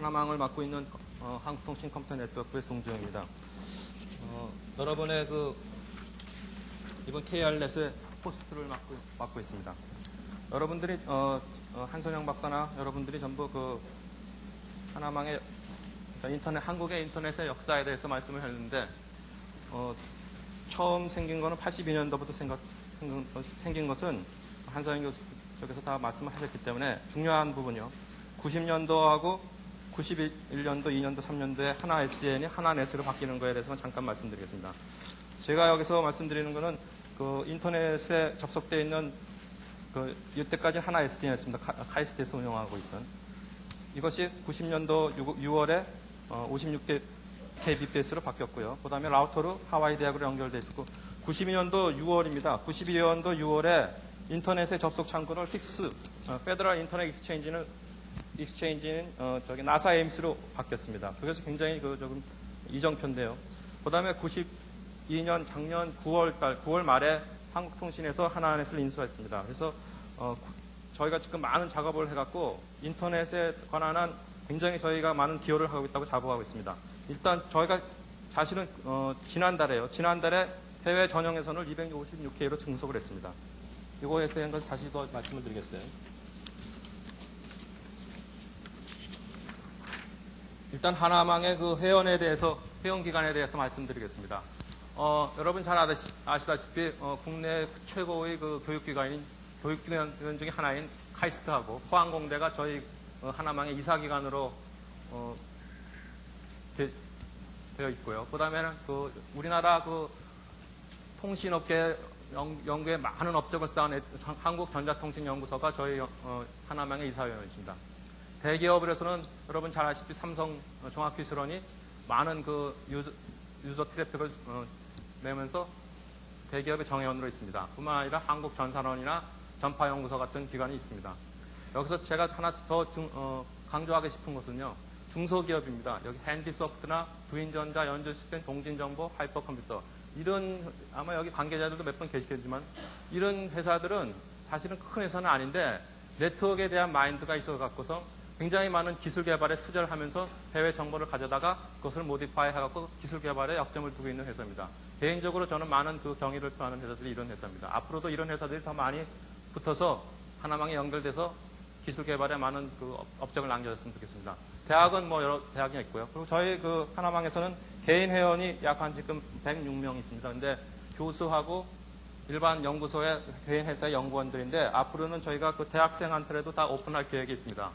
하나망을 맡고 있는 어, 한국통신 컴퓨터 네트워크의 송주영입니다. 어, 여러분의 그 이번 KR넷의 호스트를 맡고, 맡고 있습니다. 여러분들이 어, 어, 한선영 박사나 여러분들이 전부 그 하나망의 그러니까 인터넷 한국의 인터넷의 역사에 대해서 말씀을 했는데 어, 처음 생긴 거는 82년도부터 생각, 생긴, 생긴 것은 한선영 교수 쪽에서 다 말씀을 하셨기 때문에 중요한 부분이요. 90년도하고 91년도, 2년도, 3년도에 하나 SDN이 하나 넷으로 바뀌는 거에 대해서 잠깐 말씀드리겠습니다. 제가 여기서 말씀드리는 거는 그 인터넷에 접속되어 있는 그 이때까지 하나 SDN이었습니다. 카이스트에서 운영하고 있던 이것이 90년도 6월에 56개 kbps로 바뀌었고요. 그 다음에 라우터로 하와이 대학으로 연결돼 있었고 92년도 6월입니다. 92년도 6월에 인터넷의 접속 창구를 픽스 페더럴 인터넷 익스체인지는 익스체인지는 어, 저기 나사 에임스로 바뀌었습니다. 그래서 굉장히 그 조금 이정표인데요. 그 다음에 92년 작년 9월 달 9월 말에 한국통신에서 하나넷을 인수했습니다. 그래서 어, 저희가 지금 많은 작업을 해갖고 인터넷에 관한 굉장히 저희가 많은 기여를 하고 있다고 자부하고 있습니다. 일단 저희가 사실은 어, 지난달에요. 지난달에 해외 전용회선을 256K로 증석을 했습니다. 이거에 대한 것을 다시 더 말씀을 드리겠어요. 일단 하나망의 그 회원에 대해서 회원 기간에 대해서 말씀드리겠습니다. 어, 여러분 잘 아시, 다시피 어, 국내 최고의 그 교육기관인 교육기관 중에 하나인 카이스트하고 포항공대가 저희 어, 하나망의 이사기관으로 어, 되, 어 있고요. 그 다음에는 그 우리나라 그 통신업계 연, 구에 많은 업적을 쌓은 한국전자통신연구소가 저희 어, 하나망의 이사위원이십니다. 대기업으로서는 여러분 잘 아시다시피 삼성 종합기술원이 많은 그 유저, 유저 트래픽을 어, 내면서 대기업의 정회원으로 있습니다. 뿐만 아니라 한국전산원이나 전파연구소 같은 기관이 있습니다. 여기서 제가 하나 더 중, 어, 강조하고 싶은 것은요. 중소기업입니다. 여기 핸디소프트나 부인전자, 연주시스템, 동진정보, 하이퍼컴퓨터 이런 아마 여기 관계자들도 몇번 계시겠지만 이런 회사들은 사실은 큰 회사는 아닌데 네트워크에 대한 마인드가 있어 갖고서 굉장히 많은 기술 개발에 투자를 하면서 해외 정보를 가져다가 그것을 모디파이 해갖고 기술 개발에 역점을 두고 있는 회사입니다. 개인적으로 저는 많은 그 경의를 표하는 회사들이 이런 회사입니다. 앞으로도 이런 회사들이 더 많이 붙어서 하나망에 연결돼서 기술 개발에 많은 그 업적을 남겨줬으면 좋겠습니다. 대학은 뭐 여러 대학이 있고요. 그리고 저희 그 하나망에서는 개인 회원이 약 한 지금 106명 있습니다. 근데 교수하고 일반 연구소의 개인 회사의 연구원들인데 앞으로는 저희가 그 대학생한테라도 다 오픈할 계획이 있습니다.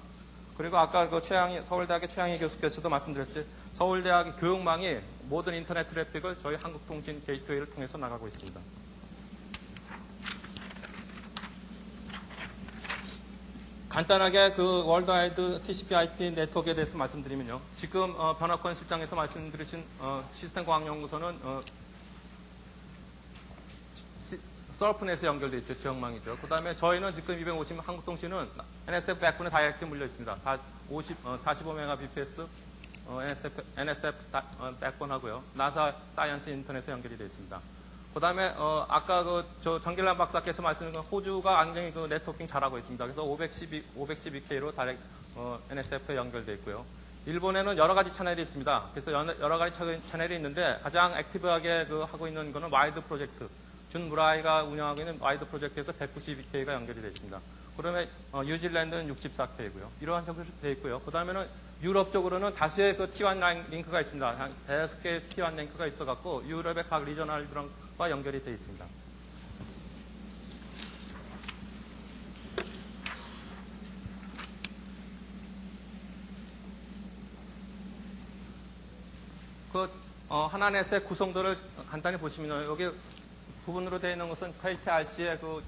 그리고 아까 그 최양희, 서울대학의 최양희 교수께서도 말씀드렸듯이 서울대학의 교육망이 모든 인터넷 트래픽을 저희 한국통신 게이트웨이를 통해서 나가고 있습니다. 간단하게 그 월드와이드 TCP/IP 네트워크에 대해서 말씀드리면요. 지금 어, 변화권 실장에서 말씀드리신 어, 시스템 과학연구소는 어, 서프넷에 연결되어 있죠. 지역망이죠. 그 다음에 저희는 지금 250 한국통신은 NSF 백분에 다이렉트 물려 있습니다. 다 50, 어, 45Mbps 어, NSF, NSF 어, 백분 하고요. 나사 사이언스 인터넷에 연결이 되어 있습니다. 그 다음에 어, 아까 그 저 정길란 박사께서 말씀하신 호주가 굉장히 그 네트워킹 잘하고 있습니다. 그래서 512, 512K로 다이렉트 어, NSF에 연결되어 있고요. 일본에는 여러 가지 채널이 있습니다. 그래서 여러 가지 채널이 있는데 가장 액티브하게 그 하고 있는 거는 와이드 프로젝트. 준 무라이가 운영하고 있는 와이드 프로젝트에서 192K가 연결이 되어 있습니다. 그러면 어, 뉴질랜드는 64K고요. 이러한 형식으로 되어 있고요. 그 다음에는 유럽 쪽으로는 다수의 그 T1 링크가 있습니다. 한 대여섯 개의 T1 링크가 있어갖고 유럽의 각 리저널과 연결이 되어 있습니다. 그 어, 하나넷의 구성도를 간단히 보시면 여기 부분으로 되어 있는 것은 KTRC의 그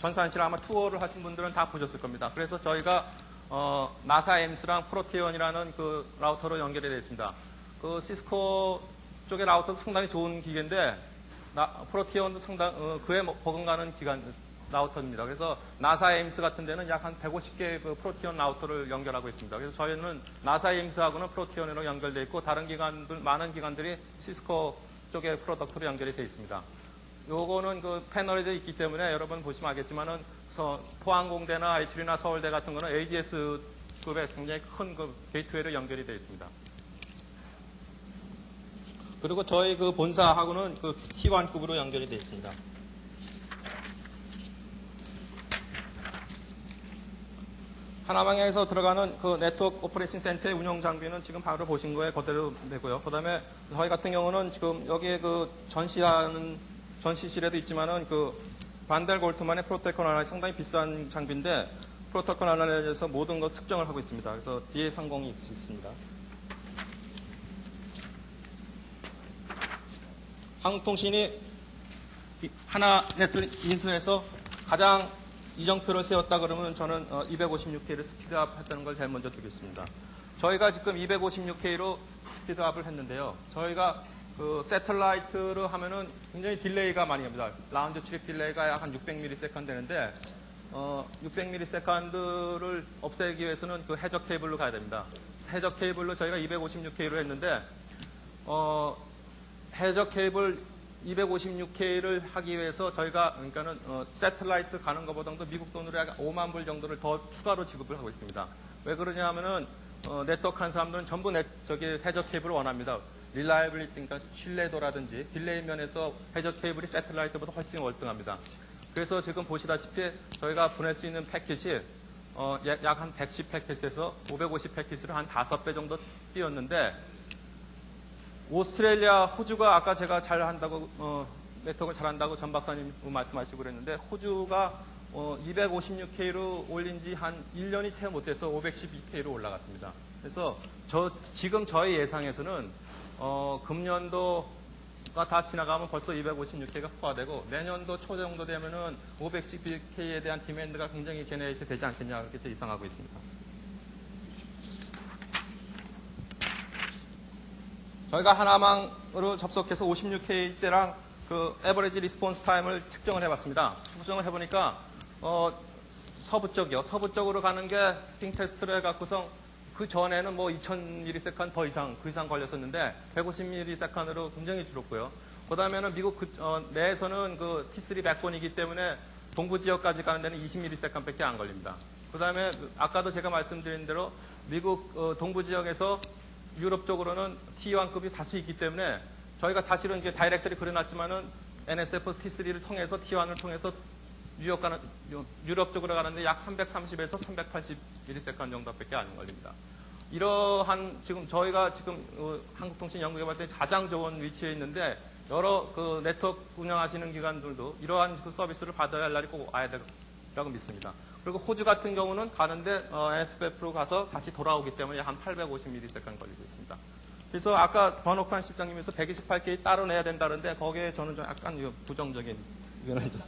전산실 아마 투어를 하신 분들은 다 보셨을 겁니다. 그래서 저희가 어, 나사 엠스랑 프로티온이라는 그 라우터로 연결이 되어 있습니다. 그 시스코 쪽의 라우터도 상당히 좋은 기계인데 나, 프로티온도 상당 어, 그에 뭐 버금가는 기간 라우터입니다. 그래서 나사 에임스 같은 데는 약 한 150개의 그 프로티온 라우터를 연결하고 있습니다. 그래서 저희는 나사 에임스하고는 프로티온으로 연결되어 있고 다른 기관들 많은 기관들이 시스코 쪽의 프로덕트로 연결이 되어 있습니다. 요거는 그 패널이 있기 때문에 여러분 보시면 알겠지만은 포항공대나 HU나 서울대 같은 거는 AGS 급의 굉장히 큰 그 게이트웨이로 연결이 되어 있습니다. 그리고 저희 그 본사하고는 그 T1급으로 연결이 되어 있습니다. 하나방에서 들어가는 그 네트워크 오퍼레이션 센터의 운영 장비는 지금 바로 보신 거에 그대로 되고요. 그 다음에 저희 같은 경우는 지금 여기에 그 전시하는 전시실에도 있지만은 그 반델 골트만의 프로토콜 하나 상당히 비싼 장비인데 프로토콜 하나에서 모든 것 측정을 하고 있습니다. 그래서 뒤에 상공이 있습니다. 한국통신이 하나넷을 인수해서 가장 이정표를 세웠다 그러면 저는 256K를 스피드업 했다는 걸 제일 먼저 드리겠습니다. 저희가 지금 256K로 스피드업을 했는데요. 저희가 그 세틀라이트로 하면은 굉장히 딜레이가 많이 갑니다. 라운드 트립 딜레이가 약 한 600ms 되는데 어, 600ms를 없애기 위해서는 그 해적 케이블로 가야 됩니다. 해적 케이블로 저희가 256K로 했는데 어, 해적 케이블 256K를 하기 위해서 저희가 그러니까는 어, 세틀라이트 가는 것보다도 미국 돈으로 약 5만 불 정도를 더 추가로 지급을 하고 있습니다. 왜 그러냐 하면은 어, 네트워크 한 사람들은 전부 넷, 저기 해적 케이블을 원합니다. 릴라이블리티, 그러니까 신뢰도라든지 딜레이 면에서 해적 케이블이 세틀라이트보다 훨씬 월등합니다. 그래서 지금 보시다시피 저희가 보낼 수 있는 패킷이 어, 약한 110 패킷에서 550 패킷으로 한 5배 정도 뛰었는데 오스트레일리아, 호주가 아까 제가 잘 한다고 어, 네트워크를 잘한다고 전 박사님 말씀하시고 그랬는데 호주가 어, 256K로 올린 지 한 1년이 채 못돼서 512K로 올라갔습니다. 그래서 저 지금 저희 예상에서는 어, 금년도가 다 지나가면 벌써 256K가 확보되고 내년도 초 정도 되면은 512K에 대한 디맨드가 굉장히 제네이트 되지 않겠냐 이렇게 예상하고 있습니다. 저희가 하나망으로 접속해서 56K 때랑 그 에버리지 리스폰스 타임을 측정을 해봤습니다. 측정을 해보니까 어, 서부 쪽이요. 서부 쪽으로 가는 게핑 테스트를 해갖고서 그 전에는 뭐 2000ms 더 이상 그 이상 걸렸었는데 150ms으로 굉장히 줄었고요. 그 다음에는 미국 그, 어, 내에서는 그 T3 백본이기 때문에 동부 지역까지 가는 데는 20ms밖에 안 걸립니다. 그 다음에 아까도 제가 말씀드린 대로 미국 어, 동부 지역에서 유럽 쪽으로는 T1급이 다수 있기 때문에 저희가 사실은 이게 다이렉트리 그려놨지만은 NSF T3를 통해서 T1을 통해서 유럽, 가는, 유럽 쪽으로 가는데 약 330에서 380ms 정도밖에 안 걸립니다. 이러한 지금 저희가 지금 어, 한국통신 연구개발대 가장 좋은 위치에 있는데 여러 그 네트워크 운영하시는 기관들도 이러한 그 서비스를 받아야 할 날이 꼭 와야 되라고 믿습니다. 그리고 호주 같은 경우는 가는데 어, NSF로 가서 다시 돌아오기 때문에 한 850ms 걸리고 있습니다. 그래서 아까 번호칸 실장님에서 128K 따로 내야 된다는데 거기에 저는 좀 약간 부정적인 의견을 좀.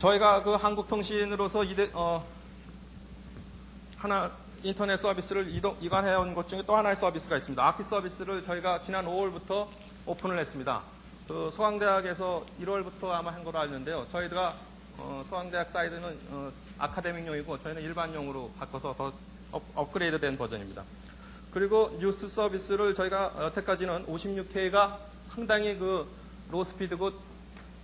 저희가 그 한국통신으로서 이대, 어, 하나 인터넷 서비스를 이동, 이관해 온 것 중에 또 하나의 서비스가 있습니다. 아키 서비스를 저희가 지난 5월부터 오픈을 했습니다. 그 서강대학에서 1월부터 아마 한 걸로 알는데요. 저희가 어, 서강대학 사이드는 어, 아카데믹용이고 저희는 일반용으로 바꿔서 더 업, 업그레이드 된 버전입니다. 그리고 뉴스 서비스를 저희가 여태까지는 56K가 상당히 그 로스피드고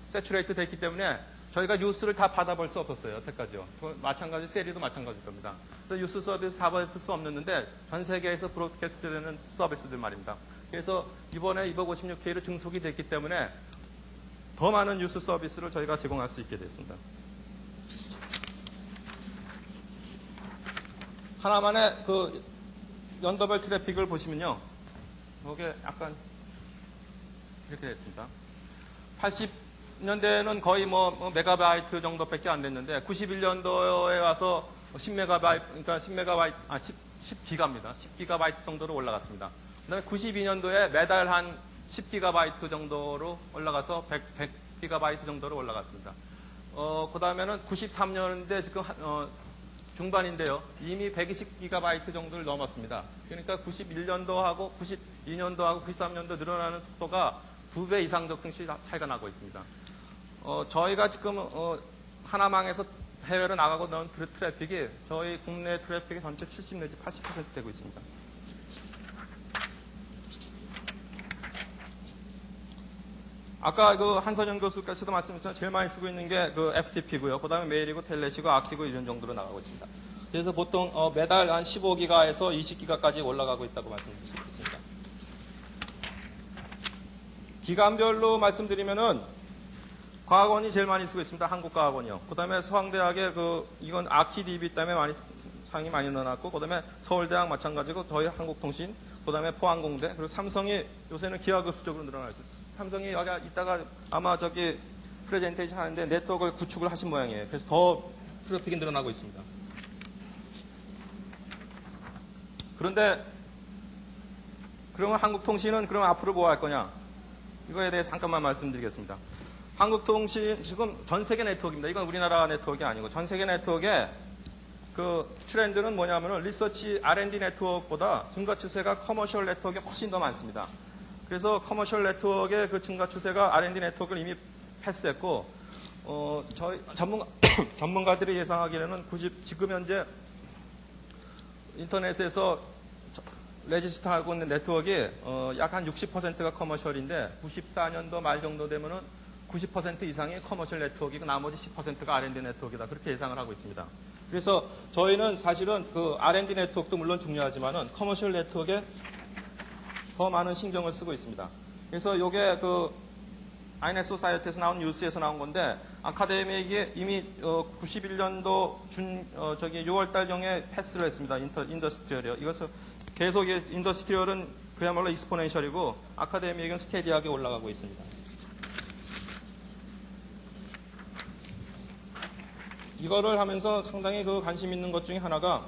세츄레이트 됐기 때문에 저희가 뉴스를 다 받아볼 수 없었어요. 여태까지요. 마찬가지 세리도 마찬가지일 겁니다. 그래서 뉴스 서비스 다 받을 수 없는데 전 세계에서 브로드캐스트 되는 서비스들 말입니다. 그래서 이번에 256K로 증속이 됐기 때문에 더 많은 뉴스 서비스를 저희가 제공할 수 있게 됐습니다. 하나만의 그 연더벨 트래픽을 보시면요. 이게 약간 이렇게 됐습니다. 80 년대는 거의 뭐, 뭐 메가바이트 정도밖에 안 됐는데 91년도에 와서 10메가바이트, 그러니까 10메가바이트, 아, 10, 10기가입니다. 10기가바이트 정도로 올라갔습니다. 그 다음에 92년도에 매달 한 10기가바이트 정도로 올라가서 100, 100기가바이트 정도로 올라갔습니다. 어, 그 다음에는 93년대 지금 어, 중반인데요. 이미 120기가바이트 정도를 넘었습니다. 그러니까 91년도하고 92년도하고 93년도 늘어나는 속도가 두 배 이상 적승 차이가 나고 있습니다. 어, 저희가 지금 어, 하나망에서 해외로 나가고 나온 트래픽이 저희 국내 트래픽의 전체 70 내지 80% 되고 있습니다. 아까 그 한선영 교수께서도 말씀하셨지만 제일 많이 쓰고 있는 게 그 FTP고요. 그 다음에 메일이고 텔넷이고 아키고 이런 정도로 나가고 있습니다. 그래서 보통 어, 매달 한 15기가에서 20기가까지 올라가고 있다고 말씀드릴 수 있습니다. 기간별로 말씀드리면은 과학원이 제일 많이 쓰고 있습니다. 한국과학원이요. 그 다음에 서강대학의 그, 이건 아키DB 때문에 많이, 상이 많이 늘어났고, 그 다음에 서울대학 마찬가지고, 저희 한국통신, 그 다음에 포항공대, 그리고 삼성이 요새는 기하급수적으로 늘어나고 있어요. 삼성이 여기 이따가 아마 저기 프레젠테이션 하는데 네트워크를 구축을 하신 모양이에요. 그래서 더 트래픽이 늘어나고 있습니다. 그런데, 그러면 한국통신은 그럼 앞으로 뭐 할 거냐? 이거에 대해 잠깐만 말씀드리겠습니다. 한국통신 지금 전 세계 네트워크입니다. 이건 우리나라 네트워크가 아니고 전 세계 네트워크의 그 트렌드는 뭐냐면은 리서치 R&D 네트워크보다 증가 추세가 커머셜 네트워크에 훨씬 더 많습니다. 그래서 커머셜 네트워크의 그 증가 추세가 R&D 네트워크를 이미 패스했고 어, 저희 전문가 전문가들이 예상하기에는 90 지금 현재 인터넷에서 레지스터 하고 있는 네트워크가 어, 약 한 60%가 커머셜인데 94년도 말 정도 되면은 90% 이상이 커머셜 네트워크이고 나머지 10%가 R&D 네트워크이다. 그렇게 예상을 하고 있습니다. 그래서 저희는 사실은 그 R&D 네트워크도 물론 중요하지만은 커머셜 네트워크에 더 많은 신경을 쓰고 있습니다. 그래서 이게 그 아이넷 소사이어티에서 나온 뉴스에서 나온 건데 아카데미에게 이미 어, 91년도 준 어, 저기 6월 달 경에 패스를 했습니다. 인터, 인더스트리얼이요. 이것을 계속 이 인더스트리얼은 그야말로 익스포넨셜이고 아카데미에게는 스테디하게 올라가고 있습니다. 이거를 하면서 상당히 그 관심 있는 것 중에 하나가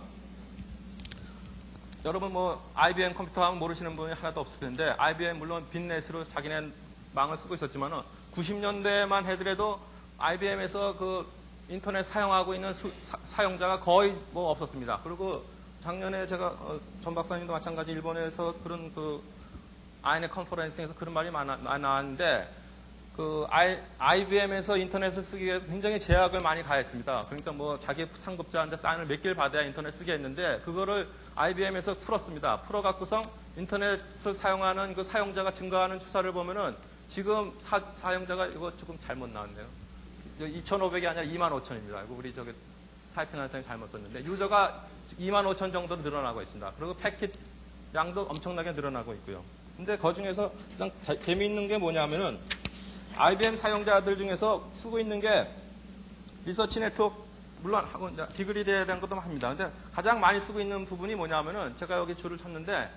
여러분 뭐 IBM 컴퓨터 하면 모르시는 분이 하나도 없을 텐데 IBM 물론 빈넷으로 자기네 망을 쓰고 있었지만은 90년대만 해더라도 IBM에서 그 인터넷 사용하고 있는 수, 사, 용자가 거의 뭐 없었습니다. 그리고 작년에 제가 어, 전 박사님도 마찬가지 일본에서 그런 그 아이넷 컨퍼런스에서 그런 말이 많아, 나왔는데 그 IBM에서 인터넷을 쓰기 위해 굉장히 제약을 많이 가했습니다. 그러니까 뭐 자기 상급자한테 사인을 몇 개를 받아야 인터넷 쓰게 했는데 그거를 IBM에서 풀었습니다. 풀어갖고서 인터넷을 사용하는 그 사용자가 증가하는 추사를 보면은 지금 사, 용자가 이거 조금 잘못 나왔네요. 2,500이 아니라 25,000입니다. 이거 우리 저기 타이핑하는 사람이 잘못 썼는데 유저가 25,000 정도로 늘어나고 있습니다. 그리고 패킷 양도 엄청나게 늘어나고 있고요. 근데 그 중에서 가장 재미있는 게 뭐냐면은 IBM 사용자들 중에서 쓰고 있는 게 리서치 네트워크 물론 하고 디그리드에 대한 것도 합니다. 근데 가장 많이 쓰고 있는 부분이 뭐냐면은 제가 여기 줄을 쳤는데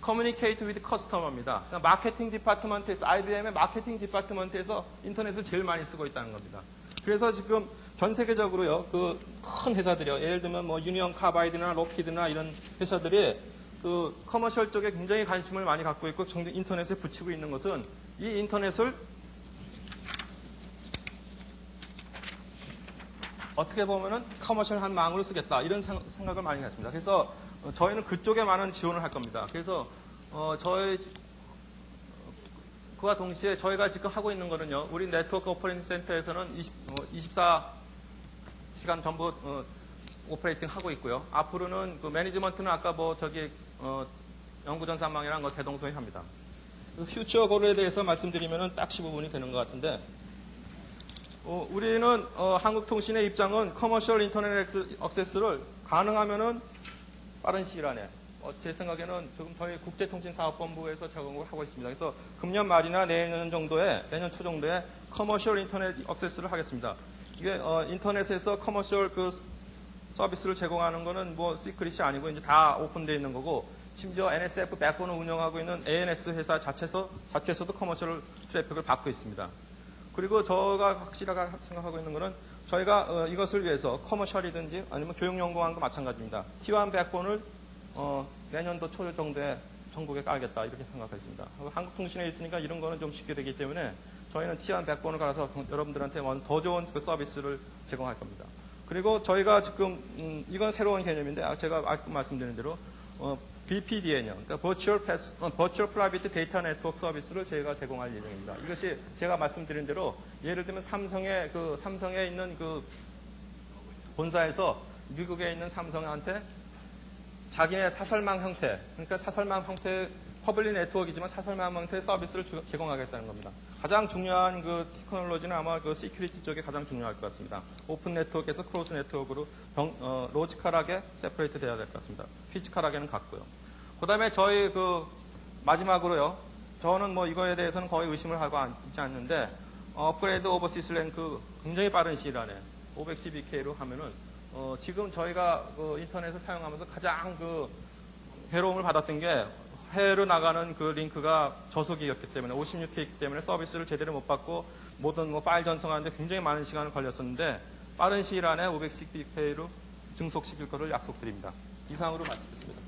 커뮤니케이트 위드 커스터머입니다. 마케팅 디파트먼트에서 IBM의 마케팅 디파트먼트에서 인터넷을 제일 많이 쓰고 있다는 겁니다. 그래서 지금 전 세계적으로요 그 큰 회사들이요 예를 들면 뭐 유니언 카바이드나 로키드나 이런 회사들이 그 커머셜 쪽에 굉장히 관심을 많이 갖고 있고 인터넷에 붙이고 있는 것은 이 인터넷을 어떻게 보면은 커머셜한 망으로 쓰겠다 이런 생각을 많이 했습니다. 그래서 어, 저희는 그쪽에 많은 지원을 할 겁니다. 그래서 어, 저희 그와 동시에 저희가 지금 하고 있는 거는요. 우리 네트워크 오퍼레이팅 센터에서는 20, 어, 24시간 전부 어, 오퍼레이팅 하고 있고요. 앞으로는 그 매니지먼트는 아까 뭐 저기 어, 연구전산망이랑 거 대동소이 합니다. 퓨처 고르에 대해서 말씀드리면 딱 15분이 되는 것 같은데 어, 우리는 어, 한국통신의 입장은 커머셜 인터넷 액세스를 가능하면은 빠른 시일 안에 어, 제 생각에는 지금 저희 국제통신사업본부에서 적용을 하고 있습니다. 그래서 금년 말이나 내년 정도에 내년 초 정도에 커머셜 인터넷 액세스를 하겠습니다. 이게 어, 인터넷에서 커머셜 그 서비스를 제공하는 거는 뭐 시크릿이 아니고 이제 다 오픈되어 있는 거고 심지어 NSF 백본을 운영하고 있는 ANS 회사 자체서 자체에서도 커머셜 트래픽을 받고 있습니다. 그리고 저가 확실하게 생각하고 있는 것은 저희가 어, 이것을 위해서 커머셜이든지 아니면 교육연구원과 마찬가지입니다. T1 백본을 어, 내년도 초 정도에 전국에 깔겠다 이렇게 생각했습니다. 한국통신에 있으니까 이런 거는 좀 쉽게 되기 때문에 저희는 T1 백본을 갈아서 여러분들한테 더 좋은 그 서비스를 제공할 겁니다. 그리고 저희가 지금 음, 이건 새로운 개념인데 아, 제가 말씀드린 대로 어, BPDN이요. 그러니까 Virtual, Pass, 어, Virtual Private Data Network 서비스를 저희가 제공할 예정입니다. 이것이 제가 말씀드린 대로 예를 들면 삼성의 그 삼성에 있는 그 본사에서 미국에 있는 삼성한테 자기네 사설망 형태, 그러니까 사설망 형태 퍼블릭 네트워크이지만 사설만 형태의 서비스를 주- 제공하겠다는 겁니다. 가장 중요한 그 테크놀로지는 아마 그 시큐리티 쪽에 가장 중요할 것 같습니다. 오픈 네트워크에서 크로스 네트워크로 병- 어, 로지컬하게 세퍼레이트 돼야 될 것 같습니다. 피지컬하게는 같고요. 그 다음에 저희 그 마지막으로요. 저는 뭐 이거에 대해서는 거의 의심을 하고 안- 있지 않는데 어, 업그레이드 오버시스 랭크 굉장히 빠른 시일 안에 512K로 하면은 어, 지금 저희가 그 인터넷을 사용하면서 가장 그 괴로움을 받았던 게 해외로 나가는 그 링크가 저속이었기 때문에 56K이기 때문에 서비스를 제대로 못 받고 모든 뭐 파일 전송하는데 굉장히 많은 시간을 걸렸었는데 빠른 시일 안에 512K로 증속시킬 것을 약속드립니다. 이상으로 마치겠습니다.